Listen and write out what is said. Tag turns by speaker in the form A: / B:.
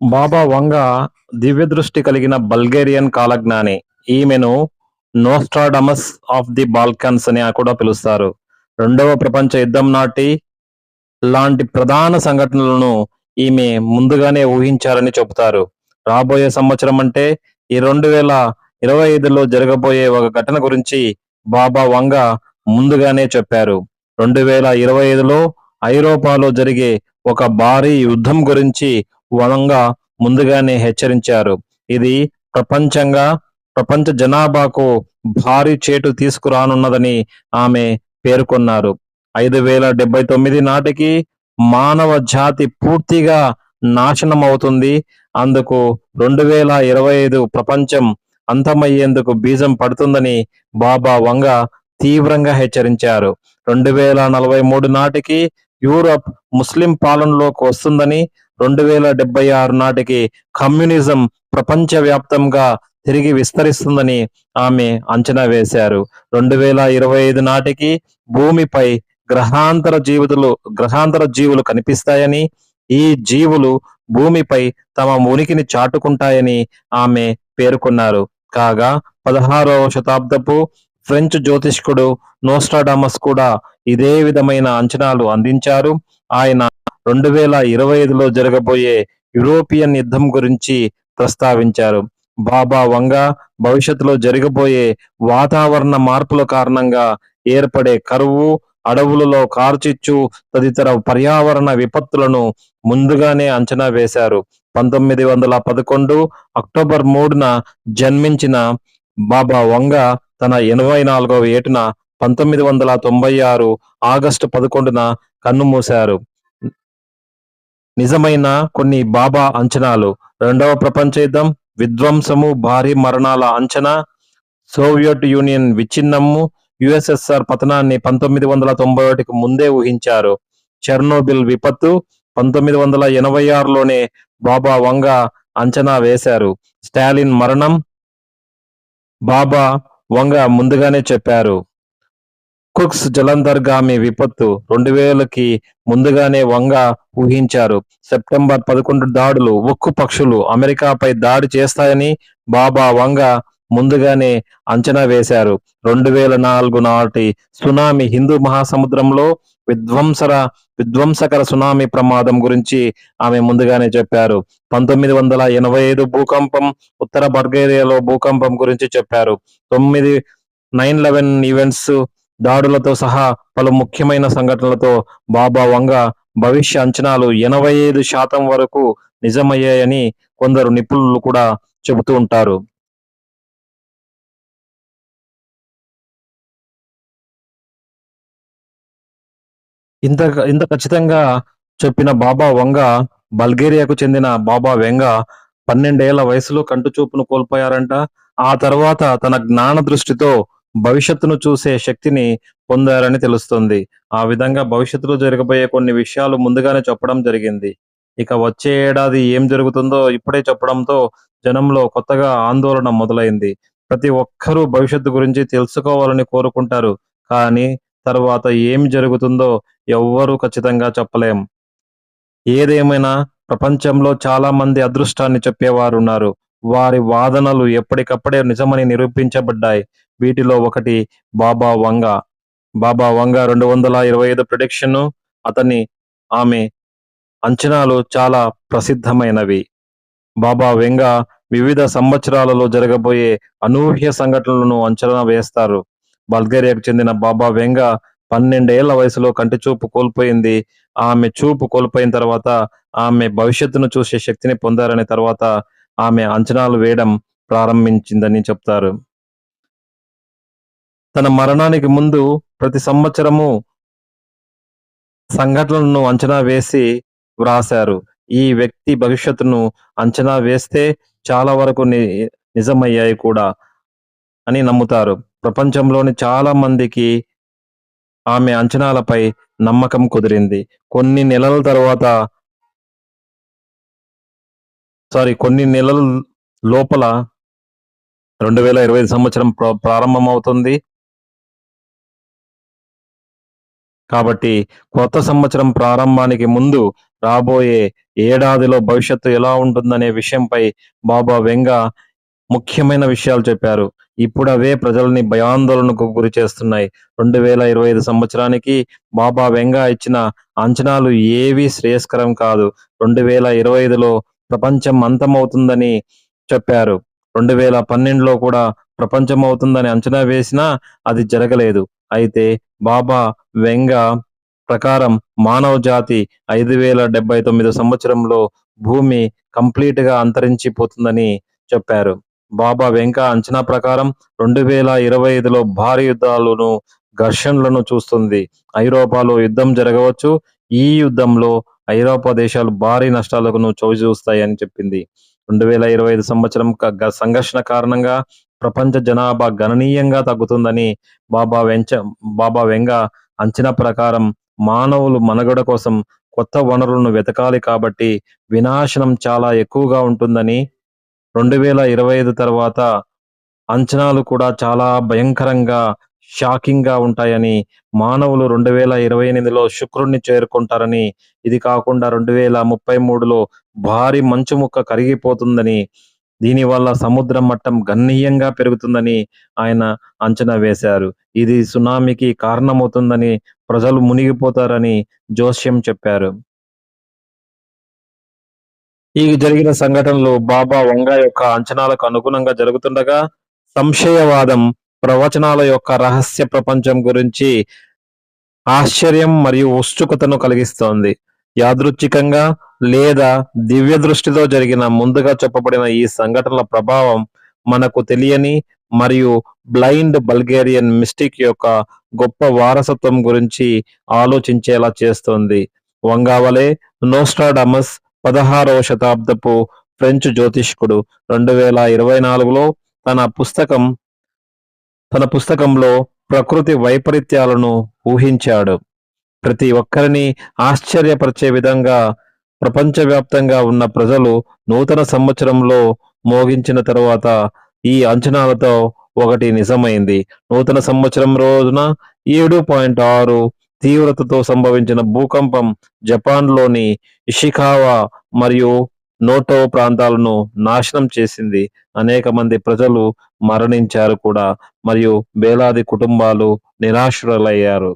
A: బాబా వంగ దివ్యదృష్టి కలిగిన బల్గేరియన్ కాలజ్ఞాని. ఈమెను Nostradamus of the Balkans అని కూడా పిలుస్తారు. రెండవ ప్రపంచ యుద్ధం నాటి లాంటి ప్రధాన సంఘటనలను ఈమె ముందుగానే ఊహించారని చెబుతారు. రాబోయే సంవత్సరం అంటే ఈ రెండు వేల ఇరవై ఐదులో జరగబోయే ఒక ఘటన గురించి బాబా వంగ ముందుగానే చెప్పారు. రెండు వేల ఇరవై ఐదులో ఐరోపాలో జరిగే ఒక భారీ యుద్ధం గురించి వలంగా ముందుగానే హెచ్చరించారు. ఇది ప్రపంచంగా ప్రపంచ జనాభాకు భారీ చేటు తీసుకురానున్నదని ఆమె పేర్కొన్నారు. ఐదు వేల డెబ్బై తొమ్మిది నాటికి మానవ జాతి పూర్తిగా నాశనం అవుతుంది అందుకు రెండు వేల ఇరవై ఐదు ప్రపంచం అంతమయ్యేందుకు బీజం పడుతుందని బాబా వంగ తీవ్రంగా హెచ్చరించారు. రెండు వేల నలభై మూడు నాటికి యూరప్ ముస్లిం పాలనలోకి వస్తుందని రెండు వేల డెబ్బై ఆరు నాటికి కమ్యూనిజం ప్రపంచవ్యాప్తంగా తిరిగి విస్తరిస్తుందని ఆమె అంచనా వేశారు. రెండు వేల ఇరవై ఐదు నాటికి భూమిపై గ్రహాంతర జీవితులు గ్రహాంతర జీవులు కనిపిస్తాయని ఈ జీవులు భూమిపై తమ ఉనికిని చాటుకుంటాయని ఆమె పేర్కొన్నారు. కాగా పదహారవ శతాబ్దపు ఫ్రెంచ్ జ్యోతిష్కుడు నోస్ట్రాడామస్ కూడా ఇదే విధమైన అంచనాలు అందించారు. ఆయన రెండు వేల ఇరవై ఐదులో జరగబోయే యూరోపియన్ యుద్ధం గురించి ప్రస్తావించారు. బాబా వంగ భవిష్యత్తులో జరగబోయే వాతావరణ మార్పుల కారణంగా ఏర్పడే కరువు అడవులలో కార్చిచ్చు తదితర పర్యావరణ విపత్తులను ముందుగానే అంచనా వేశారు. పంతొమ్మిది వందల పదకొండు అక్టోబర్ మూడున జన్మించిన బాబా వంగ తన ఎనభై నాలుగవ ఏటున పంతొమ్మిది వందల తొంభై ఆరు ఆగస్టు పదకొండున కన్నుమూశారు. నిజమైన కొన్ని బాబా అంచనాలు. రెండవ ప్రపంచ యుద్ధం విధ్వంసము భారీ మరణాల అంచనా సోవియట్ యూనియన్ విచ్ఛిన్నము యుఎస్ఎస్ఆర్ పతనాన్ని పంతొమ్మిది వందల తొంభై ఒకటికి ముందే ఊహించారు. చెర్నోబిల్ విపత్తు పంతొమ్మిది వందల ఎనభై ఆరులోనే బాబా వంగ అంచనా వేశారు. స్టాలిన్ మరణం బాబా వంగ ముందుగానే చెప్పారు. కుక్స్ జలంధర్గామి విపత్తు రెండు వేలకి ముందుగానే వంగ ఊహించారు. సెప్టెంబర్ పదకొండు దాడులు ఉక్కు పక్షులు అమెరికాపై దాడి చేస్తాయని బాబా వంగ ముందుగానే అంచనా వేశారు. రెండు వేల నాలుగు నాటి సునామీ హిందూ మహాసముద్రంలో విధ్వంసర విధ్వంసకర సునామీ ప్రమాదం గురించి ఆమె ముందుగానే చెప్పారు. పంతొమ్మిది వందల ఎనభై ఐదు భూకంపం ఉత్తర బల్గేరియాలో భూకంపం గురించి చెప్పారు. తొమ్మిది నైన్ లెవెన్ ఈవెంట్స్ దాడులతో సహా పలు ముఖ్యమైన సంఘటనలతో బాబా వంగ భవిష్య అంచనాలు ఎనభై ఐదు శాతం వరకు నిజమయ్యాయని కొందరు నిపుణులు కూడా చెబుతూ ఉంటారు. ఇంత ఇంత ఖచ్చితంగా చెప్పిన బాబా వంగ బల్గేరియాకు చెందిన బాబా వెంగ పన్నెండేళ్ళ వయసులో కంటి చూపును కోల్పోయారంట. ఆ తర్వాత తన జ్ఞాన దృష్టితో భవిష్యత్తును చూసే శక్తిని పొందారని తెలుస్తుంది. ఆ విధంగా భవిష్యత్తులో జరగబోయే కొన్ని విషయాలు ముందుగానే చెప్పడం జరిగింది. ఇక వచ్చే ఏడాది ఏం జరుగుతుందో ఇప్పుడే చెప్పడంతో జనంలో కొత్తగా ఆందోళన మొదలైంది. ప్రతి ఒక్కరూ భవిష్యత్తు గురించి తెలుసుకోవాలని కోరుకుంటారు. కానీ తర్వాత ఏం జరుగుతుందో ఎవ్వరూ ఖచ్చితంగా చెప్పలేం. ఏదేమైనా ప్రపంచంలో చాలా మంది అదృష్టాన్ని చెప్పేవారు ఉన్నారు వారి వాదనలు ఎప్పటికప్పుడే నిజమని నిరూపించబడ్డాయి. వీటిలో ఒకటి బాబా వంగ. బాబా వంగ రెండు వందల ఇరవై ఐదు ప్రిడిక్షన్ అతని ఆమె అంచనాలు చాలా ప్రసిద్ధమైనవి. బాబా వెంగ వివిధ సంవత్సరాలలో జరగబోయే అనూహ్య సంఘటనలను అంచనా వేస్తారు. బల్గేరియాకు చెందిన బాబా వెంగ పన్నెండేళ్ళ వయసులో కంటి చూపు కోల్పోయింది. ఆమె చూపు కోల్పోయిన తర్వాత ఆమె భవిష్యత్తును చూసే శక్తిని పొందారనే తర్వాత ఆమె అంచనాలు వేయడం ప్రారంభించిందని చెప్తారు. తన మరణానికి ముందు ప్రతి సంవత్సరము సంఘటనలను అంచనా వేసి వ్రాశారు. ఈ వ్యక్తి భవిష్యత్తును అంచనా వేస్తే చాలా వరకు ని- నిజమయ్యాయి కూడా అని నమ్ముతారు. ప్రపంచంలోని చాలా మందికి ఆమె అంచనాలపై నమ్మకం కుదిరింది. కొన్ని నెలల తర్వాత సారీ కొన్ని నెలల లోపల రెండు వేల ఇరవై ఐదు సంవత్సరం ప్ర- ప్రారంభమవుతుంది. కాబట్టి కొత్త సంవత్సరం ప్రారంభానికి ముందు రాబోయే ఏడాదిలో భవిష్యత్తు ఎలా ఉంటుందనే విషయంపై బాబా వెంగ ముఖ్యమైన విషయాలు చెప్పారు. ఇప్పుడు అవే ప్రజల్ని భయాందోళనకు గురి చేస్తున్నాయి. రెండు వేల ఇరవై ఐదు సంవత్సరానికి బాబా వెంగా ఇచ్చిన అంచనాలు ఏవీ శ్రేయస్కరం కాదు. రెండు వేల ఇరవై ఐదులో ప్రపంచం అంతమవుతుందని చెప్పారు. రెండు వేల పన్నెండులో కూడా ప్రపంచం అవుతుందని అంచనా వేసినా అది జరగలేదు. అయితే బాబా వెంగ ప్రకారం మానవ జాతి ఐదు వేల డెబ్బై తొమ్మిది సంవత్సరంలో భూమి కంప్లీట్గా అంతరించిపోతుందని చెప్పారు. బాబా వెంక అంచనా ప్రకారం రెండు వేల ఇరవై ఐదులో భారీ యుద్ధాలను ఘర్షణలను చూస్తుంది. ఐరోపాలో యుద్ధం జరగవచ్చు. ఈ యుద్ధంలో ఐరోపా దేశాలు భారీ నష్టాలకు చవిచూస్తాయని చెప్పింది. రెండు వేల ఇరవై ఐదు సంవత్సరం సంఘర్షణ కారణంగా ప్రపంచ జనాభా గణనీయంగా తగ్గుతుందని బాబా వెంచ బాబా వెంగ అంచనా ప్రకారం మానవులు మనుగడ కోసం కొత్త వనరులను వెతకాలి కాబట్టి వినాశనం చాలా ఎక్కువగా ఉంటుందని రెండు వేల ఇరవై ఐదు తర్వాత అంచనాలు కూడా చాలా భయంకరంగా షాకింగ్గా ఉంటాయని మానవులు రెండు వేల ఇరవై ఎనిమిదిలో శుక్రుడిని చేరుకుంటారని ఇది కాకుండా రెండు వేల ముప్పై మూడులో భారీ మంచు ముక్క కరిగిపోతుందని దీనివల్ల సముద్ర మట్టం గణనీయంగా పెరుగుతుందని ఆయన అంచనా వేశారు. ఇది సునామీకి కారణమవుతుందని ప్రజలు మునిగిపోతారని జోస్యం చెప్పారు. ఈ జరిగిన సంఘటనలు బాబా వంగ యొక్క అంచనాలకు అనుగుణంగా జరుగుతుండగా సంశయవాదం ప్రవచనాల యొక్క రహస్య ప్రపంచం గురించి ఆశ్చర్యం మరియు ఉత్సుకతను కలిగిస్తోంది. యాదృచ్ఛికంగా లేదా దివ్య దృష్టితో జరిగిన ముందుగా చెప్పబడిన ఈ సంఘటనల ప్రభావం మనకు తెలియని మరియు బ్లైండ్ బల్గేరియన్ మిస్టిక్ యొక్క గొప్ప వారసత్వం గురించి ఆలోచించేలా చేస్తుంది. వంగావలే నోస్ట్రాడమస్ పదహారవ శతాబ్దపు ఫ్రెంచ్ జ్యోతిష్కుడు రెండు వేల ఇరవై నాలుగులో తన పుస్తకం తన పుస్తకంలో ప్రకృతి వైపరీత్యాలను ఊహించాడు. ప్రతి ఒక్కరిని ఆశ్చర్యపరిచే విధంగా ప్రపంచవ్యాప్తంగా ఉన్న ప్రజలు నూతన సంవత్సరంలో మోగించిన తరువాత ఈ అంచనాలతో ఒకటి నిజమైంది. నూతన సంవత్సరం రోజున ఏడు పాయింట్ ఆరు తీవ్రతతో సంభవించిన భూకంపం జపాన్లోని ఇషికావా మరియు నోటో ప్రాంతాలను నాశనం చేసింది. అనేక మంది ప్రజలు మరణించారు కూడా మరియు వేలాది కుటుంబాలు నిరాశ్రులయ్యారు